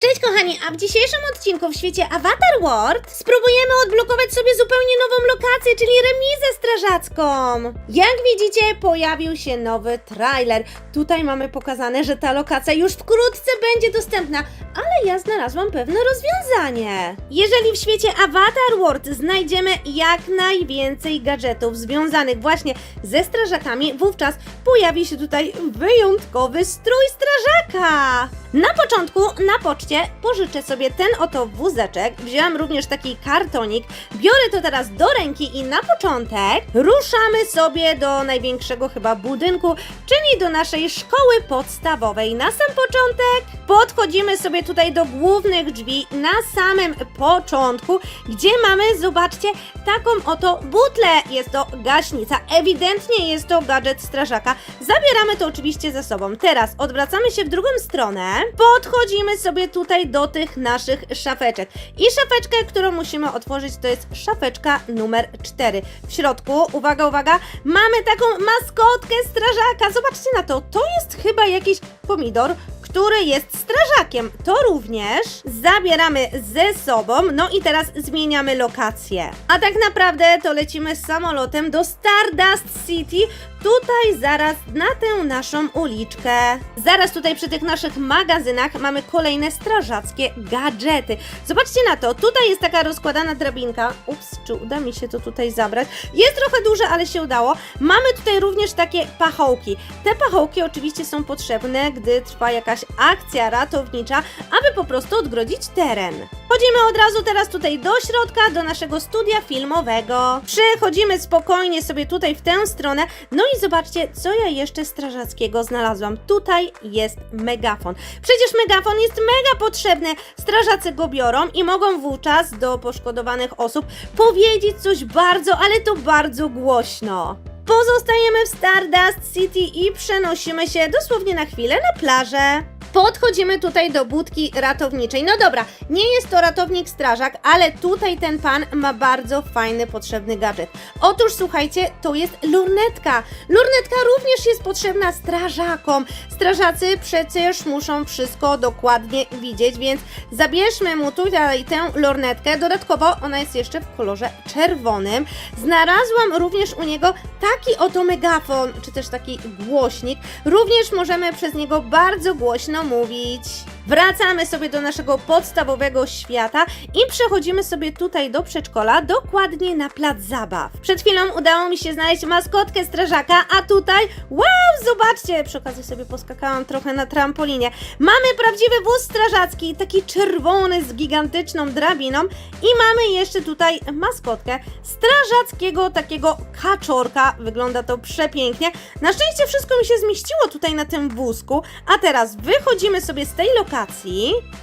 Cześć kochani, a w dzisiejszym odcinku w świecie Avatar World spróbujemy odblokować sobie zupełnie nową lokację, czyli remizę strażacką. Jak widzicie, pojawił się nowy trailer. Tutaj mamy pokazane, że ta lokacja już wkrótce będzie dostępna, ale ja znalazłam pewne rozwiązanie. Jeżeli w świecie Avatar World znajdziemy jak najwięcej gadżetów związanych właśnie ze strażakami, wówczas pojawi się tutaj wyjątkowy strój strażaka. Na początku na poczcie pożyczę sobie ten oto wózeczek. Wzięłam również taki kartonik. Biorę to teraz do ręki i na początek ruszamy sobie do największego chyba budynku, czyli do naszej szkoły podstawowej. Na sam początek podchodzimy sobie tutaj do głównych drzwi na samym początku, gdzie mamy, zobaczcie, taką oto butlę. Jest to gaśnica. Ewidentnie jest to gadżet strażaka. Zabieramy to oczywiście ze sobą. Teraz odwracamy się w drugą stronę. Podchodzimy sobie tutaj do tych naszych szafeczek. I szafeczkę, którą musimy otworzyć, to jest szafeczka numer 4. W środku, uwaga, uwaga, mamy taką maskotkę strażaka. Zobaczcie na to. To jest chyba jakiś pomidor, który jest strażakiem. To również zabieramy ze sobą. No i teraz zmieniamy lokację. A tak naprawdę to lecimy samolotem do Stardust City. Tutaj zaraz na tę naszą uliczkę. Zaraz tutaj przy tych naszych magazynach mamy kolejne strażackie gadżety. Zobaczcie na to. Tutaj jest taka rozkładana drabinka. Ups, czy uda mi się to tutaj zabrać? Jest trochę duże, ale się udało. Mamy tutaj również takie pachołki. Te pachołki oczywiście są potrzebne, gdy trwa jakaś akcja ratownicza, aby po prostu odgrodzić teren. Chodzimy od razu teraz tutaj do środka, do naszego studia filmowego. Przechodzimy spokojnie sobie tutaj w tę stronę. No i zobaczcie, co ja jeszcze strażackiego znalazłam. Tutaj jest megafon. Przecież megafon jest mega potrzebny. Strażacy go biorą i mogą wówczas do poszkodowanych osób powiedzieć coś bardzo, ale to bardzo głośno. Pozostajemy w Stardust City i przenosimy się dosłownie na chwilę na plażę. Podchodzimy tutaj do budki ratowniczej. No dobra, nie jest to ratownik strażak, ale tutaj ten pan ma bardzo fajny, potrzebny gadżet. Otóż słuchajcie, to jest lornetka. Lornetka również jest potrzebna strażakom. Strażacy przecież muszą wszystko dokładnie widzieć, więc zabierzmy mu tutaj tę lornetkę. Dodatkowo ona jest jeszcze w kolorze czerwonym. Znalazłam również u niego taki oto megafon, czy też taki głośnik. Również możemy przez niego bardzo głośno mówić. Wracamy sobie do naszego podstawowego świata i przechodzimy sobie tutaj do przedszkola, dokładnie na plac zabaw. Przed chwilą udało mi się znaleźć maskotkę strażaka, a tutaj, wow, zobaczcie, przy okazji sobie poskakałam trochę na trampolinie. Mamy prawdziwy wóz strażacki, taki czerwony z gigantyczną drabiną i mamy jeszcze tutaj maskotkę strażackiego takiego kaczorka. Wygląda to przepięknie. Na szczęście wszystko mi się zmieściło tutaj na tym wózku, a teraz wychodzimy sobie z tej lokacji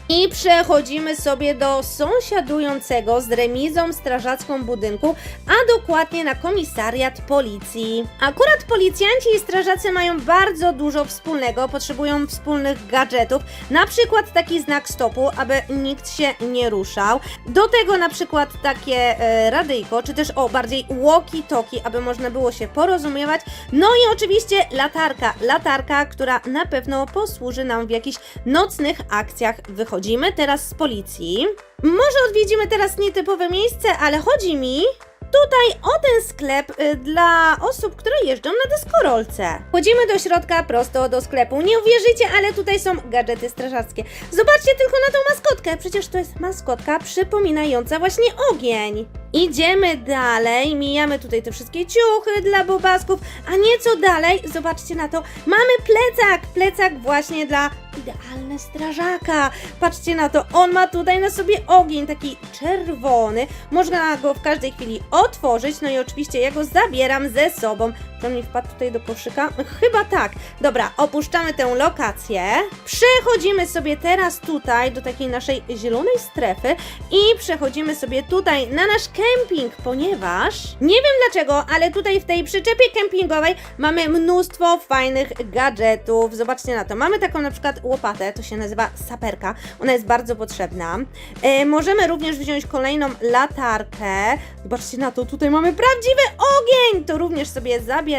i przechodzimy sobie do sąsiadującego z remizą strażacką budynku, a dokładnie na komisariat policji. Akurat policjanci i strażacy mają bardzo dużo wspólnego, potrzebują wspólnych gadżetów, na przykład taki znak stopu, aby nikt się nie ruszał. Do tego na przykład takie e, radyjko, czy też o bardziej walkie-talkie, aby można było się porozumiewać. No i oczywiście latarka, latarka, która na pewno posłuży nam w jakichś nocnych akcjach. Wychodzimy teraz z policji. Może odwiedzimy teraz nietypowe miejsce, ale chodzi mi tutaj o ten sklep y, dla osób, które jeżdżą na deskorolce. Chodzimy do środka, prosto do sklepu. Nie uwierzycie, ale tutaj są gadżety strażackie. Zobaczcie tylko na tą maskotkę. Przecież to jest maskotka przypominająca właśnie ogień. Idziemy dalej, mijamy tutaj te wszystkie ciuchy dla bobasków, a nieco dalej, zobaczcie na to, mamy plecak, plecak właśnie dla idealne strażaka. Patrzcie na to, on ma tutaj na sobie ogień taki czerwony, można go w każdej chwili otworzyć, no i oczywiście ja go zabieram ze sobą. On mi wpadł tutaj do koszyka? Chyba tak. Dobra, opuszczamy tę lokację. Przechodzimy sobie teraz tutaj do takiej naszej zielonej strefy i przechodzimy sobie tutaj na nasz kemping, ponieważ nie wiem dlaczego, ale tutaj w tej przyczepie kempingowej mamy mnóstwo fajnych gadżetów. Zobaczcie na to. Mamy taką na przykład łopatę, to się nazywa saperka. Ona jest bardzo potrzebna. E, możemy również wziąć kolejną latarkę. Zobaczcie na to, tutaj mamy prawdziwy ogień! To również sobie zabieramy.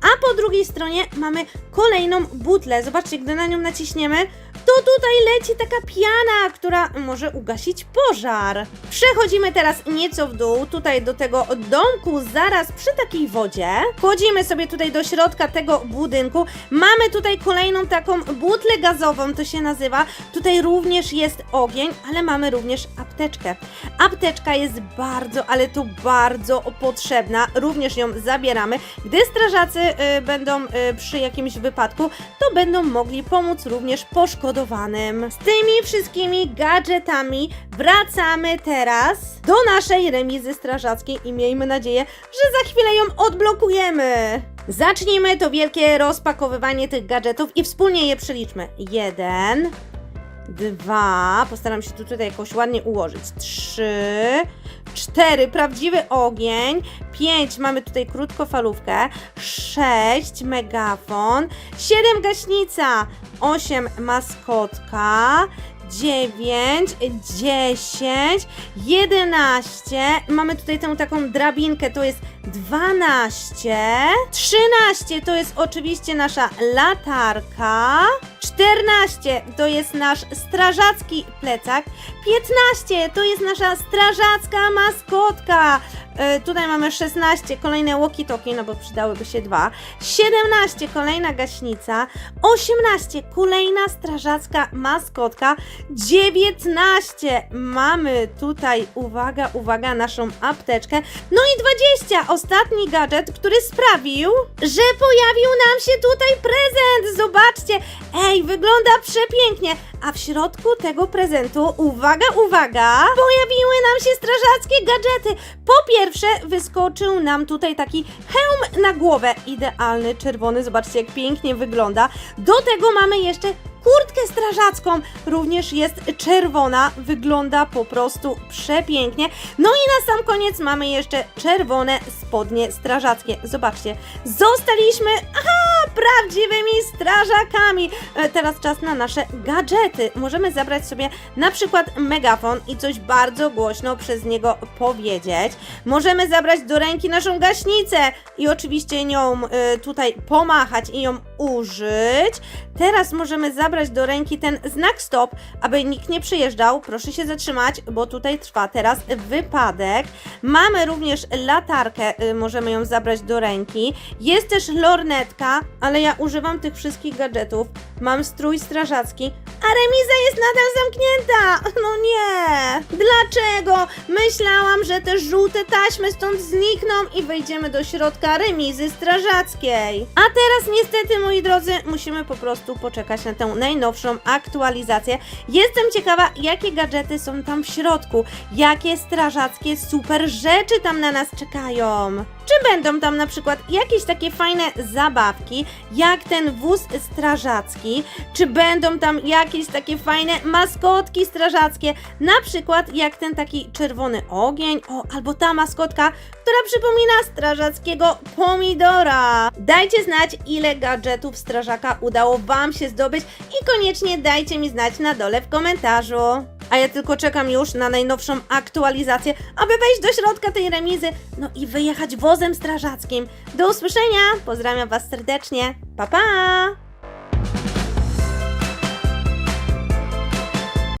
A po drugiej stronie mamy kolejną butlę. Zobaczcie, gdy na nią naciśniemy, to tutaj leci taka piana, która może ugasić pożar. Przechodzimy teraz nieco w dół, tutaj do tego domku, zaraz przy takiej wodzie. Wchodzimy sobie tutaj do środka tego budynku. Mamy tutaj kolejną taką butlę gazową, to się nazywa. Tutaj również jest ogień, ale mamy również apteczkę. Apteczka jest bardzo, ale to bardzo potrzebna. Również ją zabieramy. Gdy strażacy y, będą y, przy jakimś wypadku, to będą mogli pomóc również poszkodowanym. Z tymi wszystkimi gadżetami wracamy teraz do naszej remizy strażackiej i miejmy nadzieję, że za chwilę ją odblokujemy. Zacznijmy to wielkie rozpakowywanie tych gadżetów i wspólnie je przeliczmy. Jeden, dwa, postaram się tu tutaj jakoś ładnie ułożyć. Trzy, cztery, prawdziwy ogień. Pięć, mamy tutaj krótkofalówkę. Sześć, megafon. Siedem, gaśnica. Osiem, maskotka. Dziewięć, dziesięć, jedenaście. Mamy tutaj tę taką drabinkę, to jest dwanaście, trzynaście to jest oczywiście nasza latarka, czternaście to jest nasz strażacki plecak, piętnaście to jest nasza strażacka maskotka. E, tutaj mamy 16, kolejne walkie-talkie, no bo przydałyby się dwa. 17, kolejna gaśnica. 18, kolejna strażacka maskotka. 19, mamy tutaj, uwaga, uwaga, naszą apteczkę. No i 20, ostatni gadżet, który sprawił, że pojawił nam się tutaj prezent. Zobaczcie, ej, wygląda przepięknie. A w środku tego prezentu, uwaga, uwaga, pojawiły nam się strażackie gadżety. Po pierwsze, wyskoczył nam tutaj taki hełm na głowę. Idealny, czerwony, zobaczcie jak pięknie wygląda. Do tego mamy jeszcze kurtkę strażacką, również jest czerwona, wygląda po prostu przepięknie. No i na sam koniec mamy jeszcze czerwone spodnie strażackie. Zobaczcie, zostaliśmy, aha, prawdziwymi strażakami. E, Teraz czas na nasze gadżety. Możemy zabrać sobie na przykład megafon i coś bardzo głośno przez niego powiedzieć. Możemy zabrać do ręki naszą gaśnicę i oczywiście nią e, tutaj pomachać i ją użyć. Teraz możemy zabrać do ręki ten znak stop, aby nikt nie przyjeżdżał. Proszę się zatrzymać, bo tutaj trwa teraz wypadek. Mamy również latarkę, y, możemy ją zabrać do ręki. Jest też lornetka, ale ja używam tych wszystkich gadżetów. Mam strój strażacki, a remiza jest nadal zamknięta. No nie. Dlaczego? Myślałam, że te żółte taśmy stąd znikną i wejdziemy do środka remizy strażackiej. A teraz niestety, moi drodzy, musimy po prostu poczekać na tę najnowszą aktualizację. Jestem ciekawa, jakie gadżety są tam w środku, jakie strażackie super rzeczy tam na nas czekają. Czy będą tam na przykład jakieś takie fajne zabawki, jak ten wóz strażacki? Czy będą tam jakieś takie fajne maskotki strażackie, na przykład jak ten taki czerwony ogień, o, albo ta maskotka, która przypomina strażackiego pomidora. Dajcie znać, ile gadżetów strażaka udało Wam się zdobyć i koniecznie dajcie mi znać na dole w komentarzu. A ja tylko czekam już na najnowszą aktualizację, aby wejść do środka tej remizy, no i wyjechać wozem strażackim. Do usłyszenia, pozdrawiam Was serdecznie, pa pa!